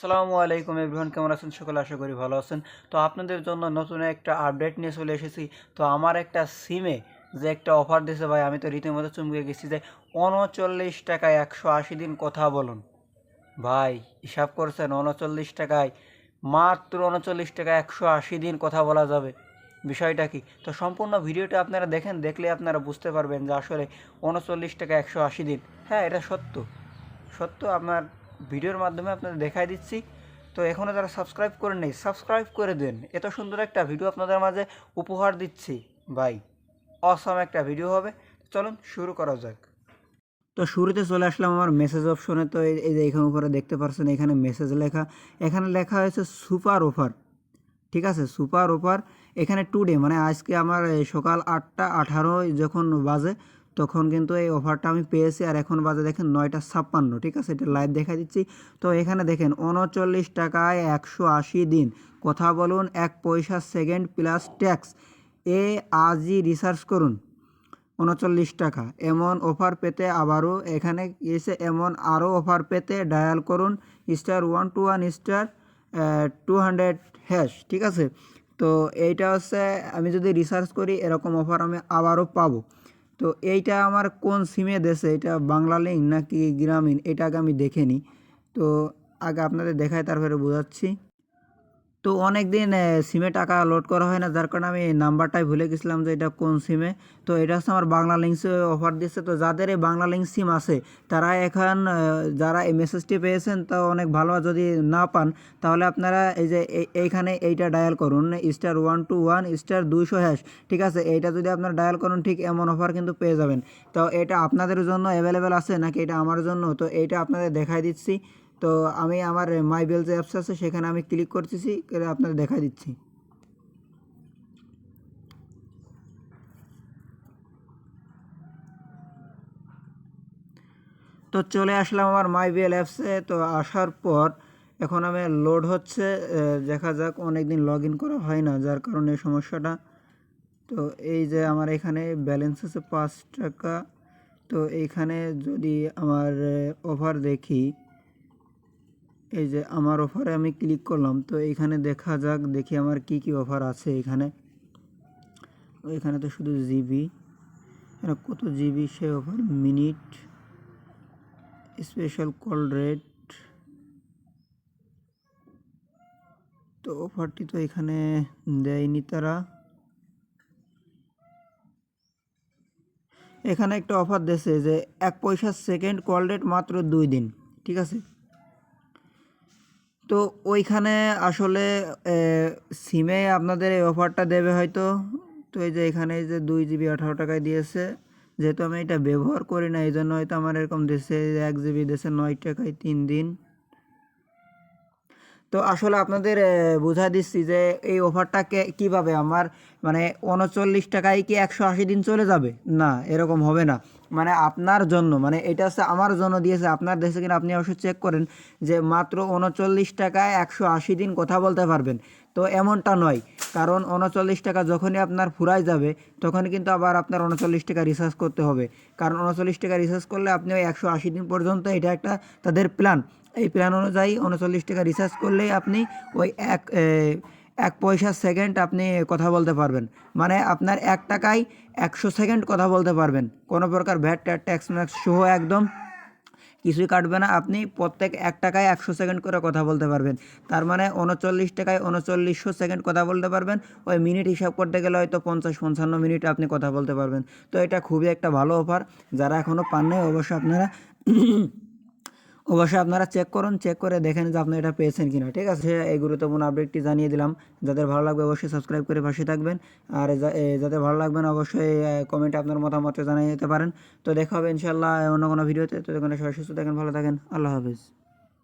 সালামু আলাইকুম এভরিওয়ান, কেমন আছেন? সকলে আশা করি ভালো আছেন। তো আপনাদের জন্য নতুন একটা আপডেট নিয়ে চলে এসেছি। তো আমার একটা সিমে যে একটা অফার দিয়েছে ভাই, আমি তো রীতিমতো চমকে গেছি যে উনচল্লিশ টাকায় একশো আশি দিন কথা বলুন। ভাই, হিসাব করছেন উনচল্লিশ টাকায়, মাত্র উনচল্লিশ টাকায় একশো আশি দিন কথা বলা যাবে। বিষয়টা কি? তো সম্পূর্ণ ভিডিওটা আপনারা দেখেন, দেখলে আপনারা বুঝতে পারবেন যে আসলে উনচল্লিশ টাকা একশো আশি দিন। হ্যাঁ এটা সত্য। সত্য, আপনার ভিডিওর মাধ্যমে আপনাদের দেখাই দিচ্ছি। তো এখনও যারা সাবস্ক্রাইব করে নেই সাবস্ক্রাইব করে দেন। এত সুন্দর একটা ভিডিও আপনাদের মাঝে উপহার দিচ্ছি। ভাই অসম একটা ভিডিও হবে। চলুন শুরু করা যাক। তো শুরুতে চলে আসলাম আমার মেসেজ অপশনে তো এই যে এখানে উপরে দেখতে পাচ্ছেন এখানে মেসেজ লেখা। এখানে লেখা হয়েছে, সুপার অফার। ঠিক আছে, সুপার অফার। এখানে টুডে মানে আজকে আমার সকাল আটটা আঠারো যখন বাজে তখন কিন্তু এই অফারটা আমি পেয়েছি আর এখন বাজে দেখেন নয়টা ছাপ্পান্ন, ঠিক আছে? এটা লাইভ দেখা দিচ্ছি। তো এখানে দেখেন উনচল্লিশ টাকায় একশো আশি দিন। কথা বলুন এক পয়সা সেকেন্ড প্লাস ট্যাক্স এ আজই রিসার্চ করুন। উনচল্লিশ টাকা। এমন অফার পেতে আবারও এখানে এসে এমন আরও অফার পেতে ডায়াল করুন। Star one two one star two hundred hash ঠিক আছে? তো এইটা হচ্ছে আমি যদি রিসার্চ করি এরকম অফার আমি আবারও পাবো। তো এইটা আমার কোন সিমে দেশে? এটা বাংলা লিঙ্ক নাকি গ্রামীণ? এটা আগে আমি দেখে নিই। তো আগে আপনাদের দেখায়, তারপরে বোঝাচ্ছি। তো অনেক দিন সিমে টাকা লোড করা হয় না, যার কারণে আমি নাম্বারটাই ভুলে গেছিলাম যে এটা কোন সিমে তো এটা হচ্ছে আমার বাংলা লিঙ্কসে অফার দিচ্ছে। তো যাদের এই বাংলা লিঙ্ক সিম আছে, তারা এখন যারা এই মেসেজটি পেয়েছেন, তা অনেক ভালো যদি না পান, তাহলে আপনারা এই যে এইখানে এইটা ডায়াল করুন। Star one two one star দুইশো হ্যাশ ঠিক আছে? এইটা যদি আপনারা ডায়াল করুন, ঠিক এমন অফার কিন্তু পেয়ে যাবেন। তো এটা আপনাদের জন্য অ্যাভেলেবেল আছে নাকি এটা আমার জন্য? তো এইটা আপনাদের দেখাই দিচ্ছি। তো আমি আমার মাই বেল যে অ্যাপস আছে, সেখানে আমি ক্লিক করতেছি, করে আপনাদের দেখাই দিচ্ছি। তো চলে আসলাম আমার মাই বিএল অ্যাপসে তো আসার পর এখন আমি লোড হচ্ছে দেখা যাক অনেক দিন লগ ইন করা হয় না, যার কারণে সমস্যাটা। তো এই যে আমার এখানে ব্যালেন্স আছে পাঁচ টাকা, তো এইখানে যদি আমার অফার দেখি এই যে আমার অফারে আমি ক্লিক করলাম, তো এখানে দেখা যাক, দেখি আমার কি কি অফার আছে এখানে। এখানে তো শুধু জিবি এখানে কত জিবি সে offer minute special call rate তো অফারটি তো এখানে দেয়নি তারা। এখানে একটা অফার দিয়েছে যে, এক পয়সা সেকেন্ড কল রেট মাত্র দুই দিন, ঠিক আছে? তো ওইখানে আসলে সিমে আপনাদের এই অফারটা দেবে হয়তো। তো এই যে এখানে যে দুই জিবি আঠারো টাকায় দিয়েছে। যেহেতু আমি এটা ব্যবহার করি না, এই জন্য হয়তো আমার এরকম দেশে এক জিবি দেশে নয় টাকায় তিন দিন। তো আসলে আপনাদের বোঝা দিচ্ছি যে এই অফারটাকে কীভাবে? আমার মানে উনচল্লিশ টাকায় কি একশো আশি দিন চলে যাবে? না, এরকম হবে না। মানে আপনার জন্য মানে এটা হচ্ছে আমার জন্য দিয়েছে, আপনার দেশে কিনা আপনি অবশ্যই চেক করেন যে মাত্র উনচল্লিশ টাকায় একশো আশি দিন কথা বলতে পারবেন। তো এমনটা নয়, কারণ উনচল্লিশ টাকা যখনই আপনার ফুরাই যাবে তখন কিন্তু আবার আপনার উনচল্লিশ টাকা রিচার্জ করতে হবে। কারণ উনচল্লিশ টাকা রিচার্জ করলে আপনি ওই একশো আশি দিন পর্যন্ত এটা একটা তাদের প্ল্যান এই প্ল্যান অনুযায়ী উনচল্লিশ টাকা রিচার্জ করলেই আপনি ওই এক এক পয়সা সেকেন্ড আপনি কথা বলতে পারবেন। মানে আপনার এক টাকায় একশো সেকেন্ড কথা বলতে পারবেন। কোনো প্রকার ভ্যাট ট্যাট ট্যাক্স ম্যাক্স সহ একদম কিছুই কাটবে না। আপনি প্রত্যেক এক টাকায় একশো সেকেন্ড করে কথা বলতে পারবেন। তার মানে উনচল্লিশ টাকায় উনচল্লিশশো সেকেন্ড কথা বলতে পারবেন। ওই মিনিট হিসাব করতে গেলে হয়তো পঞ্চাশ, পঞ্চান্ন মিনিট আপনি কথা বলতে পারবেন। তো এটা খুবই একটা ভালো অফার যারা এখনও পান নাই অবশ্যই আপনারা অবশ্যই আপনারা চেক করুন চেক করে দেখেন যে আপনি এটা পেয়েছেন কিনা, ঠিক আছে? এই গুরুত্বপূর্ণ আপডেটটি জানিয়ে দিলাম। যাদের ভালো লাগবে অবশ্যই সাবস্ক্রাইব করে পাশে থাকবেন। আর যাদের ভালো লাগবে অবশ্যই কমেন্টে আপনার মতামত জানিয়ে দিতে পারেন। তো দেখা হবে ইনশাল্লাহ অন্য কোনো ভিডিওতে তো। দেখুন সবাই সুস্থ থাকেন, ভালো থাকেন। আল্লাহ হাফিজ।